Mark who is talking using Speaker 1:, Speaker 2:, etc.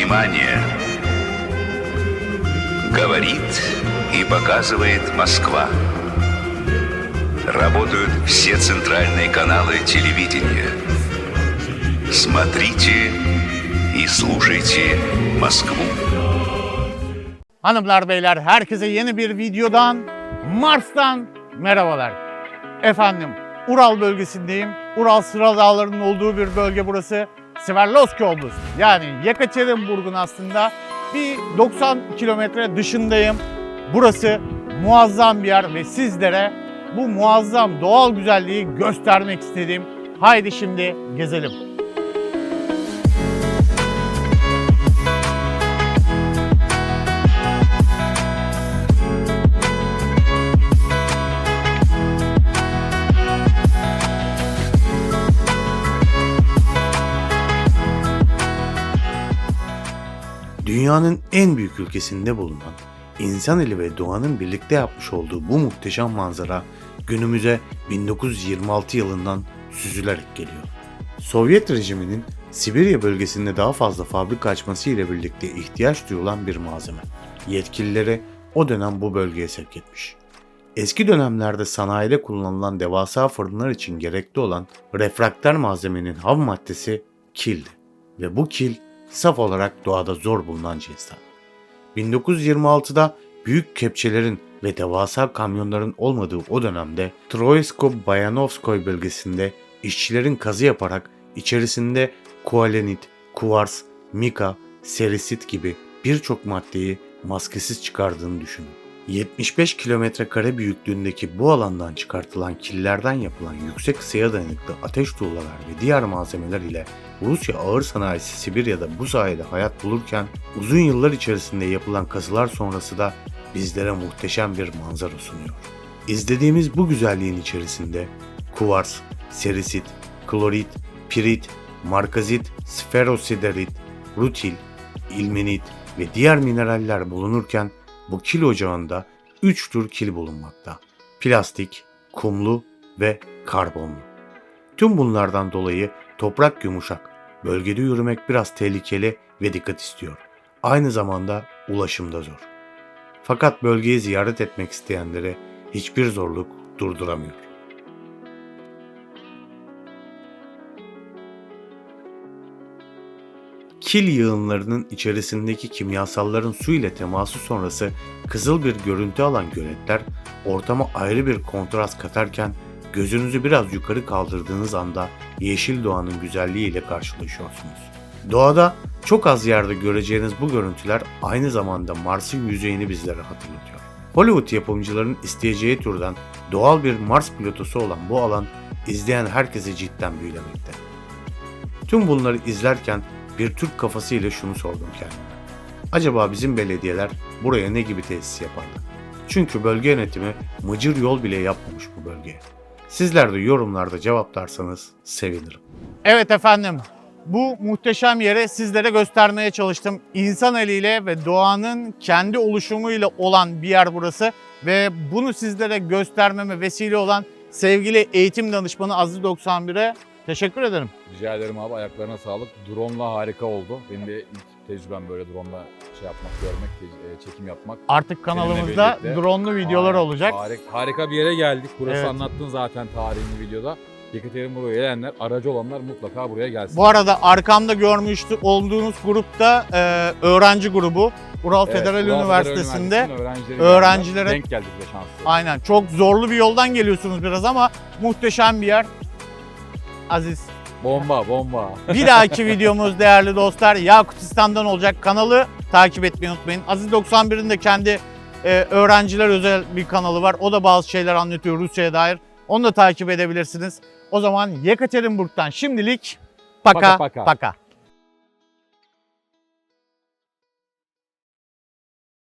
Speaker 1: Внимание! Говорит и показывает Москва. Работают все центральные каналы телевидения. Смотрите и слушайте Москву.
Speaker 2: Hanımlar beyler herkese yeni bir videodan Mars'tan merhabalar. Efendim Ural bölgesindeyim. Ural Sıra Dağları'nın olduğu bir bölge burası. Sverdlovski Oblast. Yani Yekaterinburg'un aslında bir 90 kilometre dışındayım. Burası muazzam bir yer ve sizlere bu muazzam doğal güzelliği göstermek istedim. Haydi şimdi gezelim.
Speaker 3: Dünyanın en büyük ülkesinde bulunan, insan eli ve doğanın birlikte yapmış olduğu bu muhteşem manzara günümüze 1926 yılından süzülerek geliyor. Sovyet rejiminin Sibirya bölgesinde daha fazla fabrika açması ile birlikte ihtiyaç duyulan bir malzeme. Yetkilileri o dönem bu bölgeye sevk etmiş. Eski dönemlerde sanayide kullanılan devasa fırınlar için gerekli olan refraktör malzemenin ham maddesi kildi ve bu kil saf olarak doğada zor bulunan cinsten. 1926'da büyük kepçelerin ve devasa kamyonların olmadığı o dönemde Troysko-Bayanovskoy bölgesinde işçilerin kazı yaparak içerisinde kualenit, kuvars, mika, serisit gibi birçok maddeyi maskesiz çıkardığını düşünün. 75 kilometre kare büyüklüğündeki bu alandan çıkartılan killerden yapılan yüksek ısıya dayanıklı ateş tuğlalar ve diğer malzemeler ile Rusya ağır sanayisi Sibirya'da bu sayede hayat bulurken uzun yıllar içerisinde yapılan kazılar sonrası da bizlere muhteşem bir manzara sunuyor. İzlediğimiz bu güzelliğin içerisinde kuvars, serisit, klorit, pirit, markazit, sferosiderit, rutil, ilmenit ve diğer mineraller bulunurken bu kil ocağında 3 tür kil bulunmakta. Plastik, kumlu ve karbonlu. Tüm bunlardan dolayı toprak yumuşak, bölgede yürümek biraz tehlikeli ve dikkat istiyor. Aynı zamanda ulaşım da zor. Fakat bölgeyi ziyaret etmek isteyenleri hiçbir zorluk durduramıyor. Kil yığınlarının içerisindeki kimyasalların su ile teması sonrası kızıl bir görüntü alan göletler ortama ayrı bir kontrast katarken gözünüzü biraz yukarı kaldırdığınız anda yeşil doğanın güzelliğiyle karşılaşıyorsunuz. Doğada çok az yerde göreceğiniz bu görüntüler aynı zamanda Mars'ın yüzeyini bizlere hatırlatıyor. Hollywood yapımcıların isteyeceği türden doğal bir Mars pilotosu olan bu alan izleyen herkesi cidden büyülemekte. Tüm bunları izlerken bir Türk kafası ile şunu sordum kendime. Acaba bizim belediyeler buraya ne gibi tesis yapardı? Çünkü bölge yönetimi mıcır yol bile yapmamış bu bölgeye. Sizler de yorumlarda cevaplarsanız sevinirim.
Speaker 2: Evet efendim. Bu muhteşem yeri sizlere göstermeye çalıştım. İnsan eliyle ve doğanın kendi oluşumuyla olan bir yer burası. Ve bunu sizlere göstermeme vesile olan sevgili eğitim danışmanı Aziz 91'e teşekkür ederim.
Speaker 4: Rica ederim abi ayaklarına sağlık. Drone'la harika oldu. Benim de ilk tecrübem böyle drone'la şey yapmak, görmek, e, çekim yapmak.
Speaker 2: Artık kanalımızda drone'lu videolar
Speaker 4: Aa,
Speaker 2: olacak.
Speaker 4: Harika, harika bir yere geldik. Burası
Speaker 2: Evet.
Speaker 4: anlattın zaten tarihini videoda. Yekaterinburg'a gelenler, aracı olanlar mutlaka buraya gelsin.
Speaker 2: Bu arada arkamda görmüş olduğunuz grupta e, öğrenci grubu. Ural
Speaker 4: Evet,
Speaker 2: Federal
Speaker 4: Ulan
Speaker 2: Üniversitesi'nde öğrencilere-
Speaker 4: denk geldik de şanslı.
Speaker 2: Aynen çok zorlu bir yoldan geliyorsunuz biraz ama muhteşem bir yer. Aziz.
Speaker 4: Bomba, bomba.
Speaker 2: Bir dahaki videomuz değerli dostlar Yakutistan'dan olacak. Kanalı takip etmeyi unutmayın. Aziz 91'in de kendi e, öğrenciler özel bir kanalı var. O da bazı şeyler anlatıyor Rusya'ya dair. Onu da takip edebilirsiniz. O zaman Yekaterinburg'dan şimdilik paka
Speaker 4: Paka paka.
Speaker 2: paka.